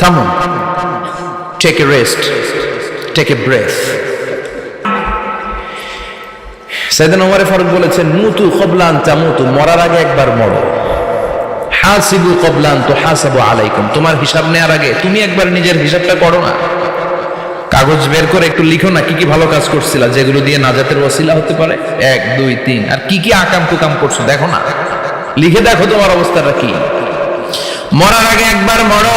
থামুন take a rest take a breath সাইদান ওমরে ফারুক বলেছেন, মুতু কবলান তামুতু, মরার আগে একবার মরো। হাসিবু কবলান তো হাসাবু আলাইকুম। তোমার হিসাব নেওয়ার আগে, তুমি একবার নিজের হিসাবটা করো না। কাগজ বের করে একটু লিখো না, কি কি ভালো কাজ করছিলা, যেগুলো দিয়ে নাজাতের ওসিলা হতে পারে? এক, দুই, তিন। আর কি কি আকাম কুকাম করছ, দেখো না। লিখে দেখো তোমার অবস্থাটা কি? মরার আগে একবার মরো।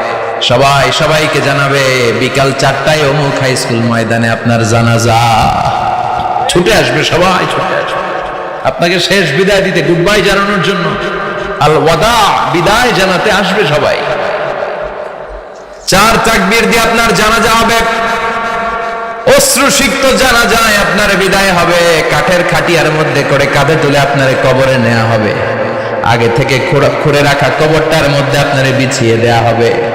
সবাই সবাইকে জানাবে, বিকাল চারটায় অমুক হাই স্কুল ময়দানে আপনার জানাজা। ছুটে আসবে সবাই, ছুটে আসবে। আপনাকে শেষ বিদায় দিতে গুড বাই জানানোর জন্য আল ওয়াদা বিদায় জানাতে আসবে সবাই। চার তাকবীর দিয়ে আপনার জানাজা হবে। অশ্রুসিক্ত জানা যায় আপনার বিদায় হবে। কাঠের খাটিয়ার মধ্যে করে কাঁধে তুলে আপনার কবরে নেওয়া হবে। আগে থেকে খোঁড়া- রাখা কবরটার মধ্যে আপনার বিছিয়ে দেয়া হবে।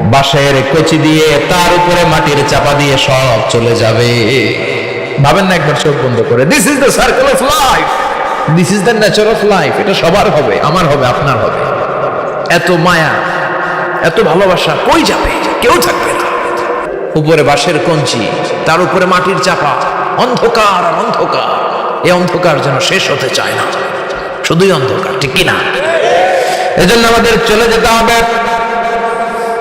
বাঁশের কচি দিয়ে তার উপরে মাটির চাপা দিয়ে সব চলে যাবে। ভাবেন না একবার চোখ বন্ধ করে this is the circle of life this is the nature of life এটা সবার হবে, আমার হবে, আপনার হবে। এত মায়া, এত ভালোবাসা কই যাবে? কেউ থাকবে না। উপরে বাঁশের কঞ্চি, তার উপরে মাটির চাপা, অন্ধকার আর অন্ধকার। এই অন্ধকার যেন শেষ হতে চায় না। শুধুই অন্ধকার, ঠিক কি না? এজন্য আমাদের চলে যেতে হবে।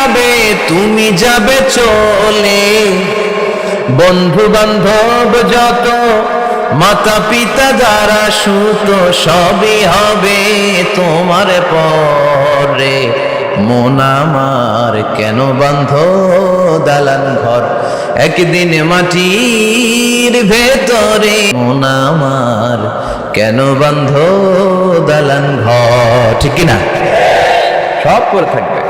রবে তুমি যাবে চলে। বন্ধু বান্ধব যত মাতা পিতা যারা সুত, সবই হবে তোমার পরে। মন আমার কেন বন্ধ দালান ঘর? একদিন মাটির ভেতরে মন আমার কেন বন্ধ দালান ঘর? ঠিক কি না সব করে থাকবে।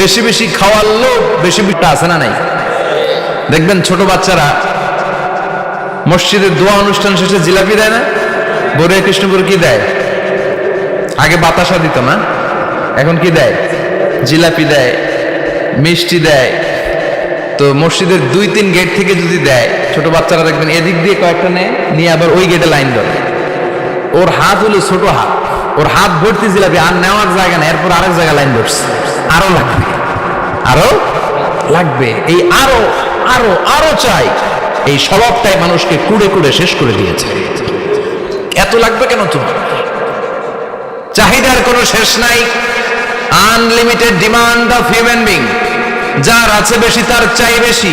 বেশি বেশি খাওয়ার লোভ, বেশি বেশি আছে না নাই? দেখবেন ছোট বাচ্চারা মসজিদের দোয়া অনুষ্ঠান শেষে জিলাপি দেয় না? বড়িয়া কৃষ্ণপুর কি দেয়? আগে বাতাসা দিত না? এখন কি দেয়? জিলাপি দেয়, মিষ্টি দেয়। তো মসজিদের দুই তিন গেট থেকে যদি দেয়, ছোট বাচ্চারা দেখবেন এদিক দিয়ে কয়েকটা নেয়, নিয়ে আবার ওই গেটে লাইন ধরে। ওর হাত হলো ছোট হাত। ওর হাত ভর্তি জিলাপি আর নেওয়ার জায়গা নেই এরপর আরেক জায়গায় লাইন ধরছে। আরও লাগবে। আরও লাগবে। এই আরও আরও আরও চাই। এই স্বভাবটাই মানুষকে কুড়ে কুড়ে শেষ করে দিয়েছে। এত লাগবে কেন তোমার? চাহিদার কোনো শেষ নাই। Unlimited demand of human being যার আছে বেশি, তার চাই বেশি।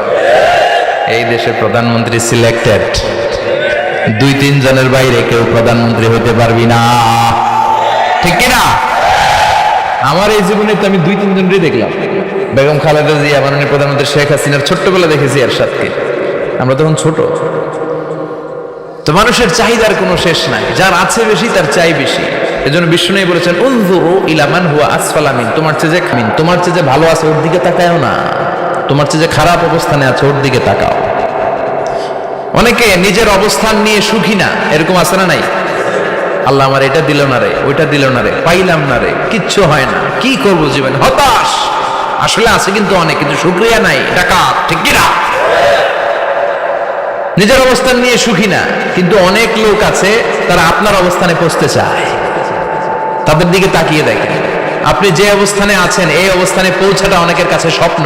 এই দেশে প্রধানমন্ত্রী সিলেক্টেড দুই তিন জনের বাইরে কেউ প্রধানমন্ত্রী হতে পারবি না। ঠিক কিনা? আমার এই জীবনে তো আমি দুই তিন জনেরই দেখলাম। বেগম খালেদা জিয়া, মাননীয় প্রধানমন্ত্রী শেখ হাসিনার ছোট্টবেলা দেখেছি এর সাথে আমরা তখন ছোট। তো মানুষের চাহিদার কোনো শেষ নাই। যার আছে বেশি, তার চাই বেশি। এজন্য বিষ্ণু বলেছেন, উনজুরু ইলামান হুয়া আসফালামিন তোমার চেয়ে যে খামিন, তোমার চেয়ে যে ভালো আছে, ওর দিকে তাকায়ও না। তোমার চেয়ে যে খারাপ অবস্থানে আছে, ওর দিকে তাকাও। অনেকে নিজের অবস্থান নিয়ে সুখী না, এরকম আছে না নাই? আল্লাহ আমার এটা দিল না রে, ওইটা দিল না রে, পাইলাম না রে, কিচ্ছু হয় না, কি করব জীবন? হতাশ! আসলে আছে কিন্তু অনেক, কিন্তু শুক্রিয়া নাই, ডাকাত, ঠিক কিনা নিজের অবস্থান নিয়ে সুখী না, কিন্তু অনেক লোক আছে, তারা আপনার অবস্থানে পৌঁছতে চায়। তাদের দিকে তাকিয়ে দেখেন। আপনি যে অবস্থানে আছেন, এই অবস্থানে পৌঁছাটা অনেকের কাছে স্বপ্ন।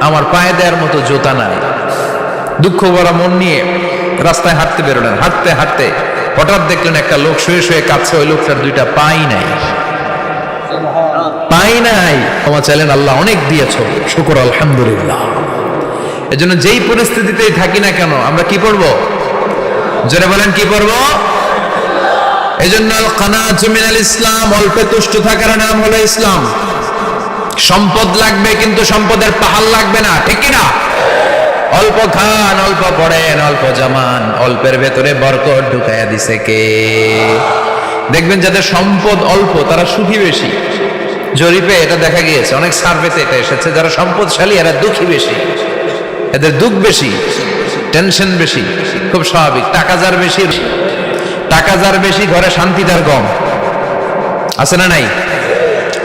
আমার পায়ে দেওয়ার মতো জুতা নাই। দুঃখ ভরা মন নিয়ে রাস্তায় হাঁটতে বেরোলেন। হাঁটতে হাঁটতে হঠাৎ দেখলেন একটা লোক শুয়ে শুয়ে কাছে ওই লোকটার দুইটা পাই নাই। পাই নাই। ক্ষমা চাইলেন আল্লাহ, অনেক দিয়েছ। শুকর, আলহামদুলিল্লাহ। এজন্য যেই পরিস্থিতিতেই থাকি না কেন, আমরা কি পড়ব? জোরে বলেন, কি পড়ব? কানাত মিনাল ইসলাম, অল্পে তুষ্ট থাকার নাম হলো ইসলাম। সম্পদ লাগবে কিন্তু সম্পদের পাহাড় লাগবে না, ঠিক না? অল্প খান, অল্প পড়েন, অল্প জামান, অল্পের ভেতরে বরকত ঢুকাইয়া দিছে কে? দেখবেন যাদের সম্পদ অল্প, তারা সুখী বেশি। জরিপে এটা দেখা গিয়েছে, অনেক সার্ভেতে এটা এসেছে, যারা সম্পদশালী, এরা দুঃখী বেশি। এদের দুঃখ বেশি, টেনশন বেশি, খুব স্বাভাবিক। টাকা যার বেশি, টাকা যার বেশি, ঘরে শান্তি তার কম। আছে না নাই?